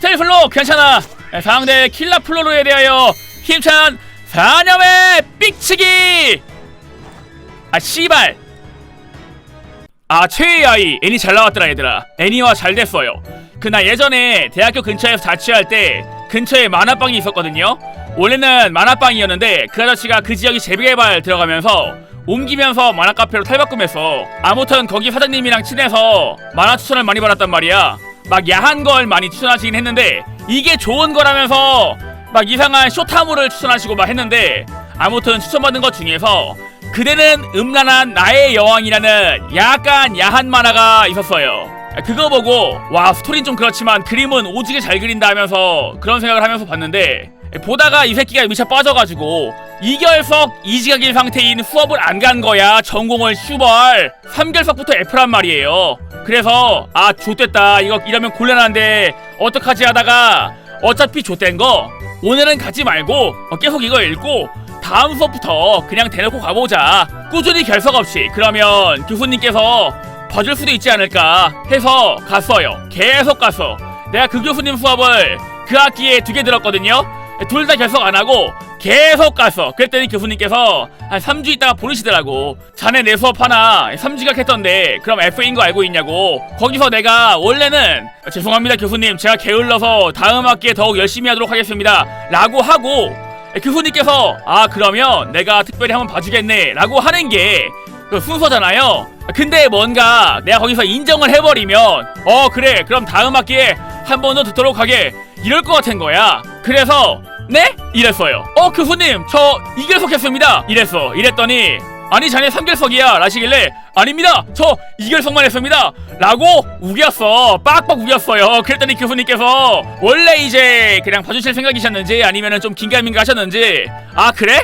스텔플로 괜찮아. 상대 킬라 플로로에 대하여 힘찬 사념의 삑치기. 아 씨발. 아 최애 아이 애니 잘 나왔더라 얘들아. 애니화 잘 됐어요. 그 나 예전에 대학교 근처에서 자취할 때 근처에 만화방이 있었거든요. 원래는 만화방이었는데 그 아저씨가 그 지역이 재개발 들어가면서 옮기면서 만화 카페로 탈바꿈했어 아무튼 거기 사장님이랑 친해서 만화 추천을 많이 받았단 말이야 막 야한 걸 많이 추천하시긴 했는데 이게 좋은 거라면서 막 이상한 쇼타물을 추천하시고 막 했는데 아무튼 추천받은 것 중에서 그대는 음란한 나의 여왕이라는 약간 야한 만화가 있었어요. 그거 보고 와 스토리는 좀 그렇지만 그림은 오지게 잘 그린다 하면서 그런 생각을 하면서 봤는데 보다가 이 새끼가 미쳐 빠져가지고 이결석 이지각일 상태인 수업을 안 간 거야. 전공을 슈벌. 3결석부터 F란 말이에요. 그래서 아 좆됐다. 이거 이러면 곤란한데 어떡하지 하다가 어차피 좆된 거 오늘은 가지 말고 어, 계속 이거 읽고 다음 수업부터 그냥 대놓고 가보자. 꾸준히 결석 없이. 그러면 교수님께서 봐줄 수도 있지 않을까 해서 갔어요. 계속 갔어. 내가 그 교수님 수업을 그 학기에 두 개 들었거든요 둘 다 결석 안 하고 계속 갔어. 그랬더니 교수님께서 한 3주 있다가 보내시더라고. 자네 내 수업 하나 3지각 했던데 그럼 F인 거 알고 있냐고. 거기서 내가 원래는 죄송합니다 교수님. 제가 게을러서 다음 학기에 더욱 열심히 하도록 하겠습니다. 라고 하고 교수님께서 아 그러면 내가 특별히 한번 봐주겠네 라고 하는 게 그 순서잖아요. 근데 뭔가 내가 거기서 인정을 해버리면 어 그래. 그럼 다음 학기에 한 번 더 듣도록 하게. 이럴 것 같은 거야. 그래서 네? 이랬어요. 어 교수님 저 2결석 했습니다. 이랬어. 이랬더니 아니 자네 3결석이야. 라시길래 아닙니다. 저 2결석만 했습니다. 라고 우겼어. 빡빡 우겼어요. 그랬더니 교수님께서 원래 이제 그냥 봐주실 생각이셨는지 아니면은 좀 긴가민가 하셨는지. 아 그래?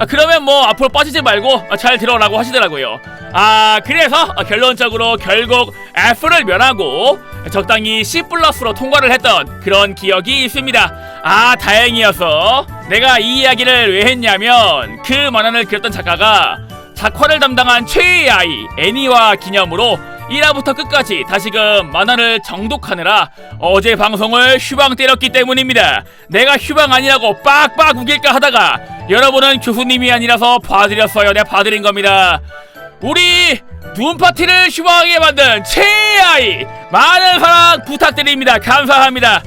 아, 그러면 뭐 앞으로 빠지지 말고 아, 잘 들어라고 하시더라고요. 아 그래서 아, 결론적으로 결국 F를 면하고 적당히 C 플러스로 통과를 했던 그런 기억이 있습니다. 아 다행이어서 내가 이 이야기를 왜 했냐면 그 만화를 그렸던 작가가 작화를 담당한 최애의 아이 애니와 기념으로 1화부터 끝까지 다시금 만화를 정독하느라 어제 방송을 휴방 때렸기 때문입니다. 내가 휴방 아니라고 빡빡 우길까 하다가 여러분은 교수님이 아니라서 봐드렸어요. 내가 봐드린 겁니다. 우리 눈 파티를 휴방하게 만든 최애의 아이 많은 사랑 부탁드립니다. 감사합니다.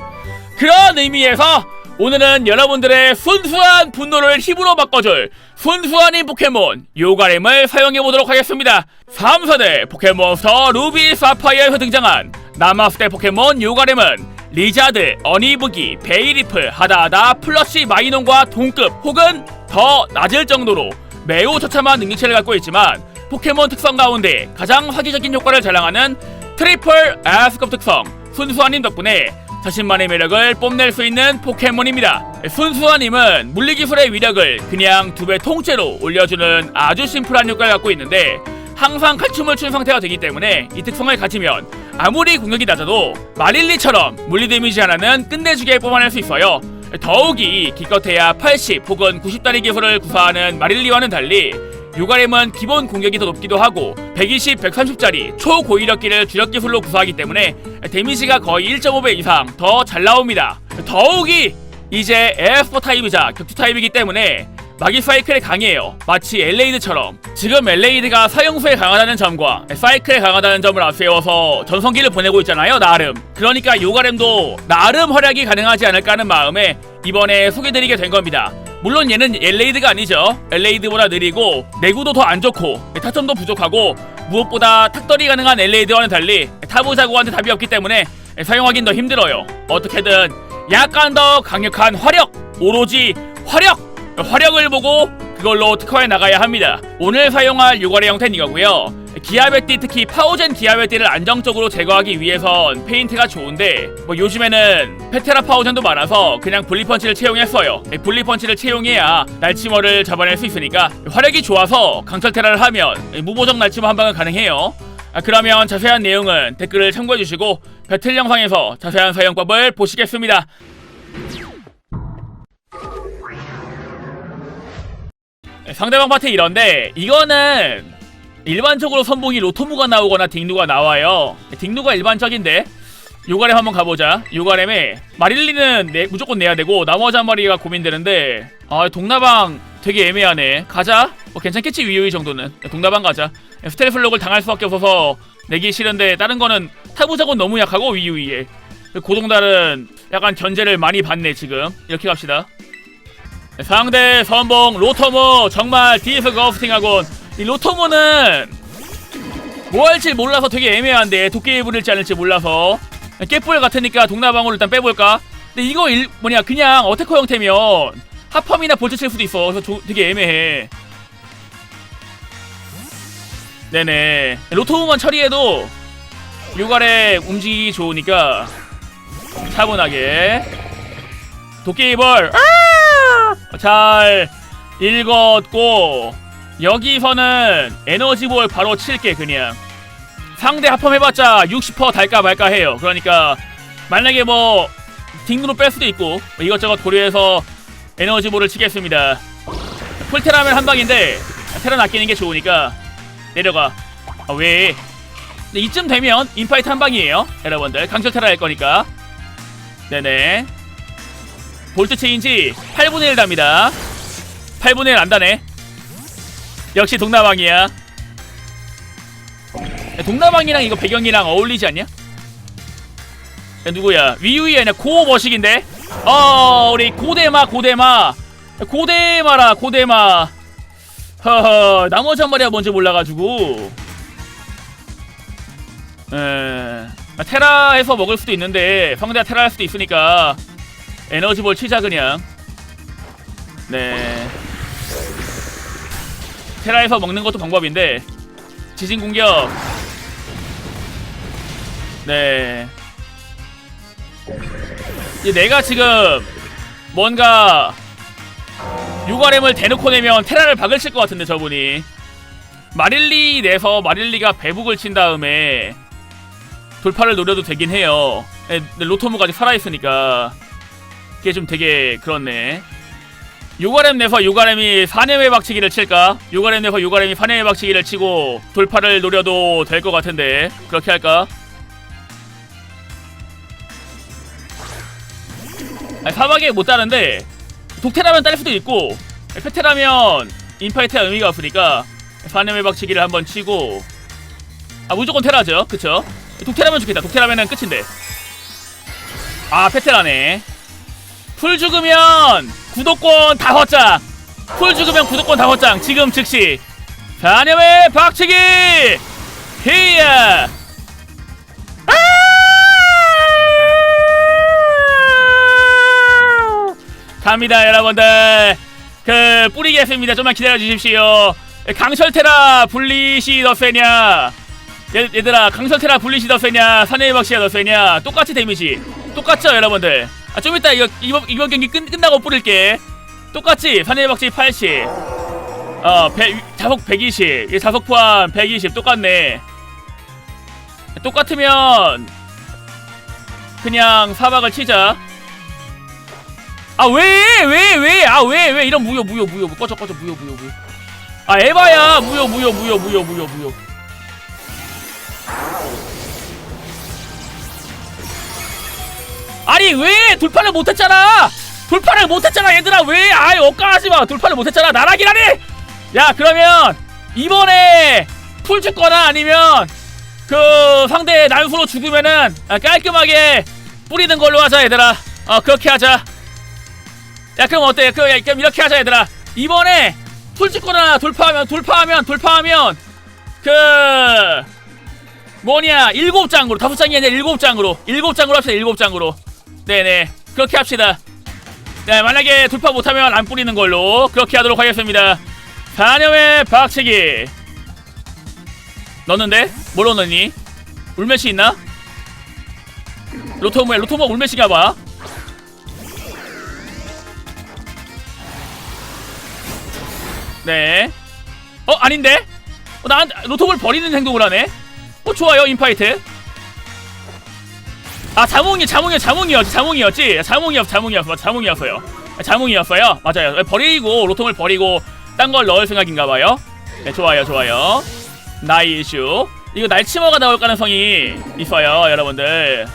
그런 의미에서 오늘은 여러분들의 순수한 분노를 힘으로 바꿔줄 순수한 이 포켓몬 요가렘을 사용해보도록 하겠습니다. 3세대 포켓몬스터 루비 사파이어에서 등장한 남아스대 포켓몬 요가렘은 리자드, 어니부기, 베이리프, 하다하다, 플러시 마이논과 동급 혹은 더 낮을 정도로 매우 처참한 능력치를 갖고 있지만 포켓몬 특성 가운데 가장 화기적인 효과를 자랑하는 트리플 S급 특성 순수한님 덕분에 자신만의 매력을 뽐낼 수 있는 포켓몬입니다. 순수한님은 물리기술의 위력을 그냥 두 배 통째로 올려주는 아주 심플한 효과를 갖고 있는데 항상 칼춤을 춘 상태가 되기 때문에 이 특성을 가지면 아무리 공격이 낮아도 마릴리처럼 물리 데미지 하나는 끝내주게 뽑아낼 수 있어요. 더욱이 기껏해야 80 혹은 90다리 기술을 구사하는 마릴리와는 달리 요가렘은 기본 공격이 더 높기도 하고 120, 130짜리 초고위력기를 주력 기술로 구사하기 때문에 데미지가 거의 1.5배 이상 더 잘 나옵니다. 더욱이 이제 에스퍼 타입이자 격투 타입이기 때문에 마기 사이클에 강해요. 마치 엘레이드처럼 지금 엘레이드가 사용수에 강하다는 점과 사이클에 강하다는 점을 앞세워서 전성기를 보내고 있잖아요. 나름. 그러니까 요가렘도 나름 활약이 가능하지 않을까 하는 마음에 이번에 소개드리게 된 겁니다. 물론 얘는 엘레이드가 아니죠. 엘레이드보다 느리고 내구도 더 안 좋고 타점도 부족하고 무엇보다 탁떨이 가능한 엘레이드와는 달리 타보자고한테 답이 없기 때문에 사용하긴 더 힘들어요. 어떻게든 약간 더 강력한 화력, 오로지 화력, 화력을 보고 그걸로 특화해 나가야 합니다. 오늘 사용할 요가의 형태는 이거고요. 기아베띠 특히 파워젠 기아베띠를 안정적으로 제거하기 위해선 페인트가 좋은데 뭐 요즘에는 페테라 파워젠도 많아서 그냥 분리펀치를 채용했어요. 분리펀치를 채용해야 날치머를 잡아낼 수 있으니까 화력이 좋아서 강철테라를 하면 무보정 날치머 한 방은 가능해요. 아, 그러면 자세한 내용은 댓글을 참고해주시고 배틀 영상에서 자세한 사용법을 보시겠습니다. 상대방 파트 이런데 이거는 일반적으로 선봉이 로토무가 나오거나 딩누가 나와요. 딩누가 일반적인데 요가렘 한번 가보자. 요가렘에 마릴리는 내, 무조건 내야 되고 나머지 한 마리가 고민되는데 아 동나방 되게 애매하네. 가자. 뭐 괜찮겠지 위유이 정도는. 동나방 가자. 스텔플록을 당할 수밖에 없어서 내기 싫은데 다른 거는 타부작은 너무 약하고 위유이에. 고동달은 약간 견제를 많이 받네 지금. 이렇게 갑시다. 상대 선봉 로터모 정말 디스 거스팅하곤 이 로터모는 뭐 할지 몰라서 되게 애매한데 도깨비 부릴지 않을지 몰라서. 깨뿔 같으니까 동나방으로 일단 빼볼까? 근데 이거 일, 뭐냐 그냥 어테커 형태면 하펌이나 볼트 칠 수도 있어. 그래서 조- 되게 애매해. 네네. 로토우만 처리해도 유갈에 움직이기 좋으니까 차분하게. 도깨비볼 아! 잘 읽었고 여기서는 에너지볼 바로 칠게 그냥. 상대 합험 해봤자 60% 달까 말까 해요. 그러니까 만약에 뭐 딩으로 뺄 수도 있고 뭐 이것저것 고려해서 에너지볼을 치겠습니다. 풀테라면 한 방인데 테란 아끼는 게 좋으니까 내려가. 아 왜? 이쯤 되면 인파이트 한 방이에요 여러분들. 강철 테라 할 거니까. 네네. 볼트 체인지 8분의 1 답니다. 8분의 1 안다네 역시 동남왕이야. 야, 동남왕이랑 이거 배경이랑 어울리지 않냐? 야, 누구야? 위유이 아니라 고머식인데? 어 우리 고대마 고대마. 고대마라 고대마. 허허 나머지 한 마리가 뭔지 몰라가지고. 에 아, 테라에서 먹을 수도 있는데 상대가 테라 할 수도 있으니까. 에너지볼 치자 그냥. 네 테라에서 먹는 것도 방법인데 지진 공격. 네. 내가 지금 뭔가 유가렘을 대놓고 내면 테라를 박을 칠 것 같은데 저분이. 마릴리 내서 마릴리가 배북을 친 다음에 돌파를 노려도 되긴 해요. 예, 근데 로토무가 아직 살아있으니까. 그게 좀 되게 그렇네 요가렘 내서 요가렘이 사내외 박치기를 칠까? 요가렘 내서 요가렘이 사내외 박치기를 치고 돌파를 노려도 될 것 같은데 그렇게 할까? 아니, 사막에 못 따는데 독테라면 딸 수도 있고 페테라면 인파이트가 의미가 없으니까 사내외 박치기를 한번 치고 아 무조건 테라죠 그쵸? 독테라면 좋겠다 독테라면은 끝인데 아 페테라네 풀 죽으면 구독권 다섯 장. 풀 죽으면 구독권 다섯 장. 지금 즉시. 사념의 박치기. 히야. 아! 갑니다 여러분들. 그 뿌리겠습니다. 좀만 기다려 주십시오. 강철테라 분리시 더 세냐? 얘, 얘들아 강철테라 분리시 더 세냐? 사내의 박시가 더 세냐? 똑같이 데미지. 똑같죠 여러분들? 아 좀 이따 이거 이번 이번 경기 끝 끝나고 뿌릴게. 똑같이 사내의 박시 80. 어, 배, 자석 120. 이 자석 포함 120 똑같네. 똑같으면 그냥 사박을 치자. 아 왜? 왜? 왜? 아 왜? 왜 이런 무효 무효 무효 꺼져 꺼져 무효 무효 무효. 아 에바야 무효 무효 무효 무효 무효 무효. 아니 왜 돌파를 못했잖아? 돌파를 못했잖아 얘들아. 왜? 아이 억까하지마. 돌파를 못했잖아. 나락이라니! 야 그러면 이번에 풀 죽거나 아니면 그 상대 난수로 죽으면은 아, 깔끔하게 뿌리는 걸로 하자 얘들아. 어 그렇게 하자. 야 그럼 어때? 그, 야, 그럼 이렇게 하자 얘들아. 이번에 풀 죽거나 돌파하면 돌파하면 돌파하면 그 뭐냐 일곱 장으로 다섯 장이 아니라 일곱 장으로 일곱 장으로 합시다 일곱 장으로 네네 그렇게 합시다 네 만약에 돌파 못하면 안 뿌리는 걸로 그렇게 하도록 하겠습니다 사념의 박치기 넣는데? 뭘로 넣니? 울메시 있나? 로토모에 로토모 울메시가 봐 네 어? 아닌데? 어, 나 로토볼 버리는 행동을 하네? 어 좋아요 인파이트 아 자몽이 자몽이 자몽이었지 자몽이었지? 자몽이었 자몽이었어 자몽이었어요. 자몽이었어요? 맞아요. 버리고 로통을 버리고 딴 걸 넣을 생각인가봐요. 네 좋아요 좋아요. 나이 이슈. 이거 날치머가 나올 가능성이 있어요 여러분들.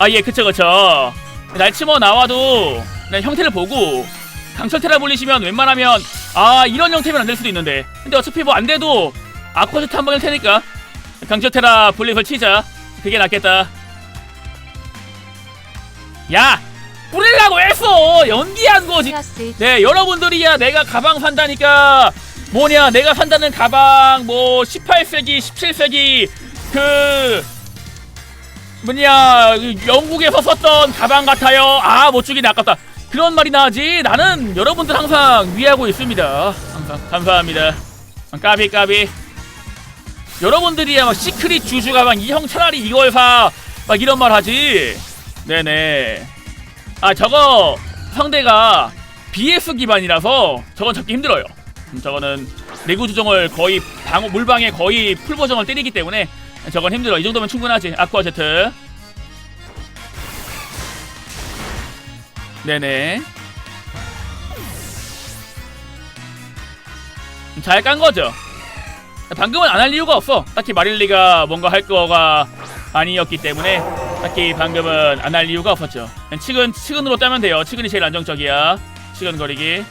아 예 그쵸 그쵸. 날치머 나와도 그냥 형태를 보고 강철 테라 불리시면 웬만하면 아 이런 형태면 안 될 수도 있는데. 근데 어차피 뭐 안 돼도 아쿠아제트 한 방일 테니까. 강철 테라 불리을 치자. 그게 낫겠다 야 뿌리려고 했어. 연기한 거지. 네 여러분들이야 내가 가방 산다니까. 뭐냐 내가 산다는 가방 뭐 18세기 17세기 그 뭐냐 그 영국에서 썼던 가방 같아요. 아 못 주긴 아깝다. 그런 말이나 하지? 나는 여러분들 항상 위하고 있습니다. 항상 감사합니다. 까비 까비. 여러분들이야 막 시크릿 주주 가방 이 형 차라리 이걸 사. 막 이런 말 하지 네네 아 저거 상대가 BS 기반이라서 저건 잡기 힘들어요. 음, 저거는 내구 조정을 거의 방 물방에 거의 풀 버전을 때리기 때문에 저건 힘들어. 이 정도면 충분하지. 아쿠아 제트. 네네. 잘 깐 거죠. 방금은 안 할 이유가 없어. 딱히 마릴리가 뭔가 할 거가 아니었기 때문에 딱히 방금은 안 할 이유가 없었죠. 그냥 치근 치근으로 따면 돼요. 치근이 제일 안정적이야. 치근 거리기.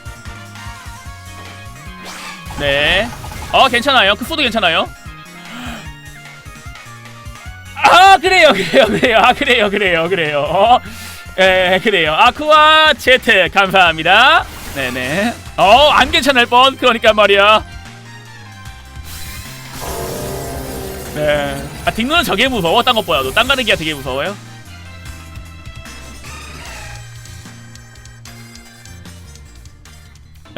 네. 어 괜찮아요. 그 소도 괜찮아요. 아 그래요 그래요 그래요 아 그래요 그래요 그래요 어, 예 그래요 아쿠아 제트 감사합니다 네네 어 안 괜찮을 뻔 그러니까 말이야 네 아 딩노는 저게 무서워 딴 것보다도 딴 가르기가 되게 무서워요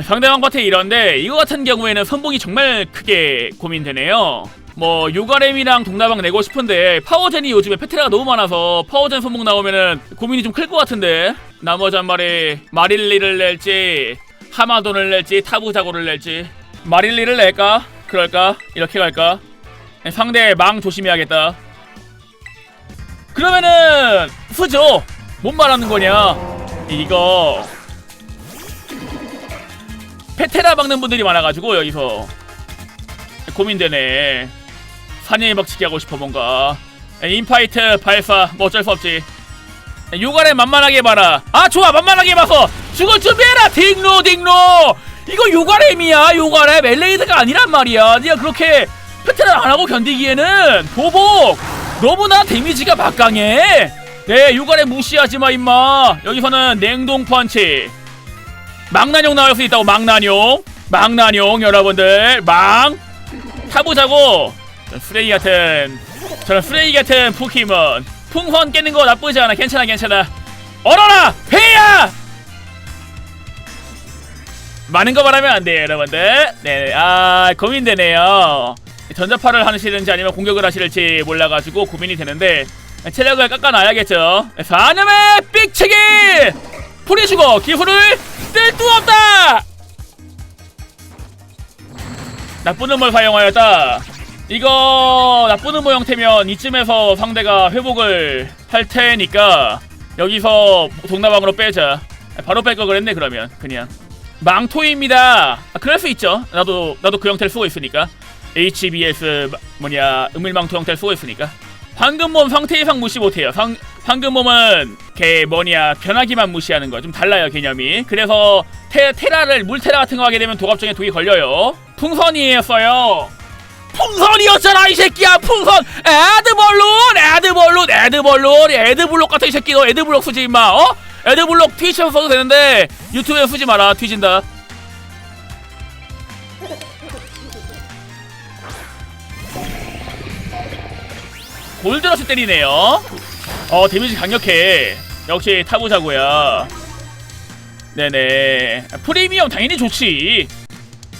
상대방 겉에 이런데 이거 같은 경우에는 선봉이 정말 크게 고민되네요. 뭐 요가렘이랑 동나방 내고 싶은데 파워젠이 요즘에 페트라가 너무 많아서 파워젠 선봉 나오면은 고민이 좀 클 것 같은데 나머지 한 마리 마릴리를 낼지 하마돈을 낼지 타부자고를 낼지 마릴리를 낼까? 그럴까? 이렇게 갈까? 상대 망 조심해야겠다. 그러면은 후죠. 뭔 말하는 거냐? 이거 페테라 박는 분들이 많아가지고 여기서 고민되네. 사냥의 박치기 하고 싶어 뭔가. 인파이트 발사 뭐 어쩔 수 없지. 요가를 만만하게 봐라. 아 좋아 만만하게 봐서 죽을 준비해라 딩노 딩노. 이거 요가렘이야 요가렘 엘레이드가 아니란 말이야. 네가 그렇게 페테라 안 하고 견디기에는 보복! 너무나 데미지가 막강해. 네 요가렘 무시하지 마 임마. 여기서는 냉동 펀치. 망나뇽 나올 수 있다고 망나뇽. 망나뇽 여러분들. 망! 타보자고! 프레이 같은 저런 프레이 같은 포켓몬. 풍선 깨는 거 나쁘지 않아. 괜찮아 괜찮아. 얼어라! 회야! 많은 거 말하면 안 돼요 여러분들. 네아 고민되네요 전자파를 하시는지 아니면 공격을 하실지 몰라가지고 고민이 되는데 체력을 깎아놔야겠죠. 사념의 삑치기! 풀이 죽어 기술을 뜰수 없다! 나쁜 음을 사용하였다. 이거 나쁜 음모 형태면 이쯤에서 상대가 회복을 할 테니까 여기서 동나방으로 빼자. 바로 뺄 거 그랬네 그러면. 그냥. 망토입니다. 아, 그럴 수 있죠. 나도 나도 그 형태를 쓰고 있으니까 HBS 마- 뭐냐 은밀망토 형태를 쓰고 있으니까. 황금몸 상태 이상 무시 못해요. 상, 황금몸은 걔 뭐냐 변하기만 무시하는 거 좀 달라요 개념이. 그래서 테, 테라를 물테라 같은 거 하게 되면 도갑정에 독이 걸려요. 풍선이었어요. 풍선이었잖아 이 새끼야. 풍선. 에드벌룬 에드벌룬 에드벌룬. 에드블록 같은 이 새끼 너 에드블록 쓰지 임마. 어? 에드블록 트위치에서 써도 되는데 유튜브에 쓰지 마라. 뒤진다 골드러시 때리네요 어 데미지 강력해 역시 타보자고요 네네 프리미엄 당연히 좋지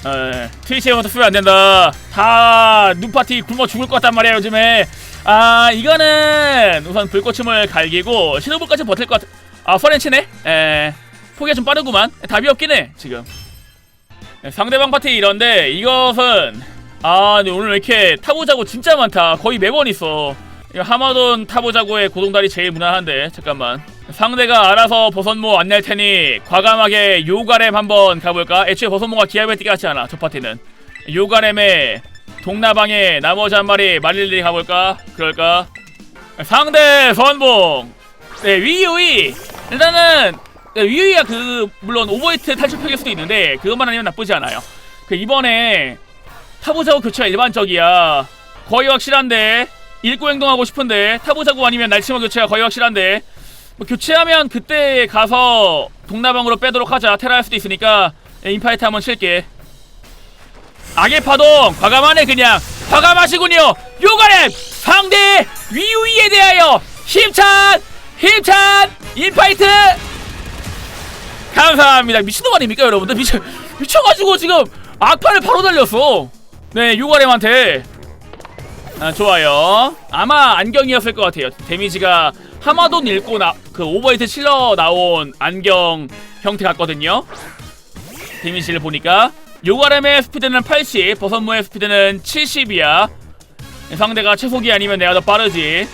어, 트위치에서 쓰면 안 된다. 다 눈파티 굶어 죽을 것 같단 말이야 요즘에. 아 이거는 우선 불꽃춤을 갈기고 신호불까지 버틸 것 같. 아 퍼렌치네. 에 포기가 좀 빠르구만. 답이 없긴 해 지금. 네, 상대방 파티 이런데 이것은 아 오늘 왜 이렇게 타보자고 진짜 많다. 거의 매번 있어. 이거 하마돈 타보자고의 고동다리 제일 무난한데 잠깐만. 상대가 알아서 버선모 안낼 테니 과감하게 요가렘 한번 가볼까? 애초에 버선모가 뛰게 같지 않아 저 파티는 요가렘에 동나방에 나머지 한 마리 마릴리 가볼까? 그럴까? 상대 선봉 네 위유이 일단은 네, 위유이가 그 물론 오버히트 탈출팩일 수도 있는데 그것만 아니면 나쁘지 않아요 그 이번에 타보자고 교체가 일반적이야 거의 확실한데 읽고 행동하고 싶은데 타보자고 아니면 날치마 교체가 거의 확실한데 뭐 교체하면 그때 가서 동나방으로 빼도록 하자. 테라 할 수도 있으니까 예, 인파이트 한번 칠게. 악의 파동 과감하네 그냥. 과감하시군요. 요가렘 상대 위유이에 대하여 힘찬 힘찬 인파이트! 감사합니다. 미친놈 아닙니까 여러분들? 미쳐 미쳐가지고 지금 악파를 바로 달렸어. 네 요가렘한테 아, 좋아요. 아마 안경이었을 것 같아요. 데미지가 하마돈 읽고 나, 그 오버히트 칠러 나온 안경 형태 같거든요. 데미지를 보니까 요가렘의 스피드는 80 버섯무의 스피드는 70이야. 상대가 최속이 아니면 내가 더 빠르지.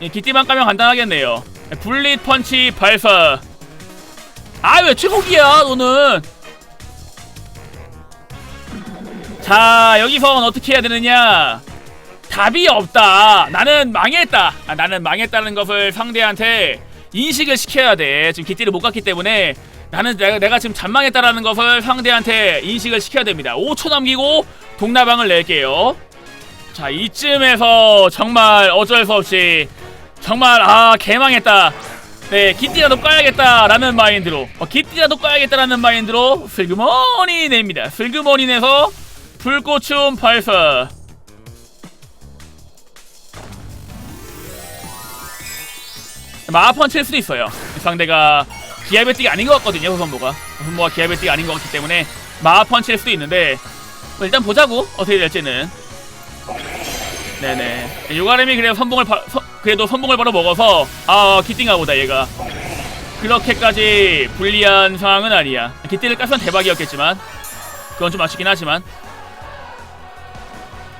이 기띠만 까면 간단하겠네요. 블릿 펀치 발사. 아 왜 최속이야 너는 자 여기선 어떻게 해야 되느냐? 답이 없다. 나는 망했다. 아, 나는 망했다는 것을 상대한테 인식을 시켜야 돼. 지금 기띠를 못 갔기 때문에 나는 내가, 내가 지금 잔망했다라는 것을 상대한테 인식을 시켜야 됩니다. 5초 남기고 동나방을 낼게요. 자 이쯤에서 정말 어쩔 수 없이 정말 아 개망했다. 네 기띠라도 까야겠다라는 마인드로 어, 기띠라도 까야겠다라는 마인드로 슬그머니 냅니다. 슬그머니 내서 불꽃춤 발사. 마하펀 칠 수도 있어요. 상대가 기아베띠가 아닌 것 같거든요 호선모가. 호선모가 기아베띠가 아닌 것 같기 때문에 마하펀 칠 수도 있는데 뭐 일단 보자고 어떻게 될지는. 네네. 요가렘이 그래도 선봉을 바, 서, 그래도 선봉을 바로 먹어서 아 기띵가 보다 얘가. 그렇게까지 불리한 상황은 아니야. 기띠를 깠으면 대박이었겠지만 그건 좀 아쉽긴 하지만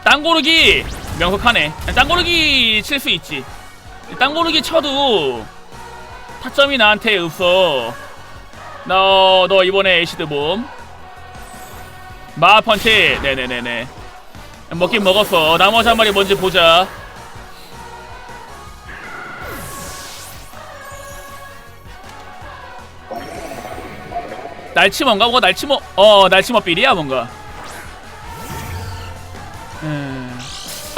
땅 고르기 명석하네. 땅 고르기 칠 수 있지. 땅 고르기 쳐도 타점이 나한테 없어. 너, 너 이번에 에이시드 봄. 마하펀치 네네네네. 먹긴 먹었어. 나머지 한 마리 뭔지 보자. 날치머인가? 뭔가 날치머 어 날치머 빌이야 뭔가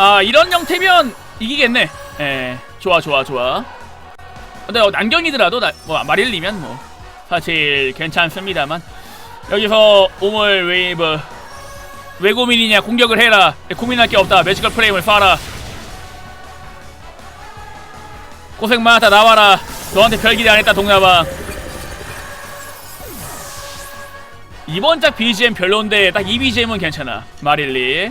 아 이런 형태면 이기겠네. 예 좋아 좋아 좋아. 근데 어, 난경이더라도 나, 뭐 마릴리면 뭐 사실 괜찮습니다만. 여기서 오물 웨이브. 왜 고민이냐? 공격을 해라. 고민할 게 없다. 매지컬 프레임을 쏴라. 고생 많았다. 나와라. 너한테 별 기대 안 했다 동남아. 이번 작 BGM 별론데 딱 이 BGM은 괜찮아. 마릴리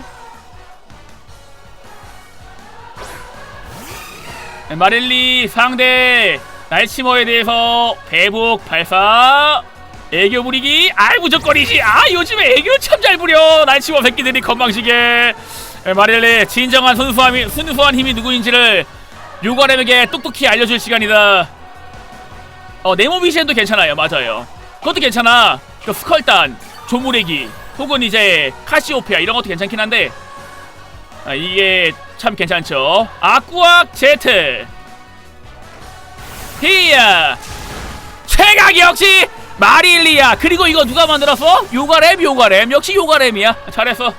마릴리 상대 날치머에 대해서 배북 발사. 애교 부리기 아이 무적거리지. 아 요즘에 애교 참 잘 부려. 날치머 새끼들이 건방지게. 네, 마릴리 진정한 순수함이, 순수한 힘이 누구인지를 요가렘에게 똑똑히 알려줄 시간이다. 어 네모 비젠도 괜찮아요. 맞아요. 그것도 괜찮아. 그 스컬단 조무래기 혹은 이제 카시오페아 이런 것도 괜찮긴 한데 아, 이게 참 괜찮죠. 아쿠악 제트. 히야. 최강 역시 마릴리아. 그리고 이거 누가 만들었어? 요가렘 요가렘 역시 요가렘이야. 잘했어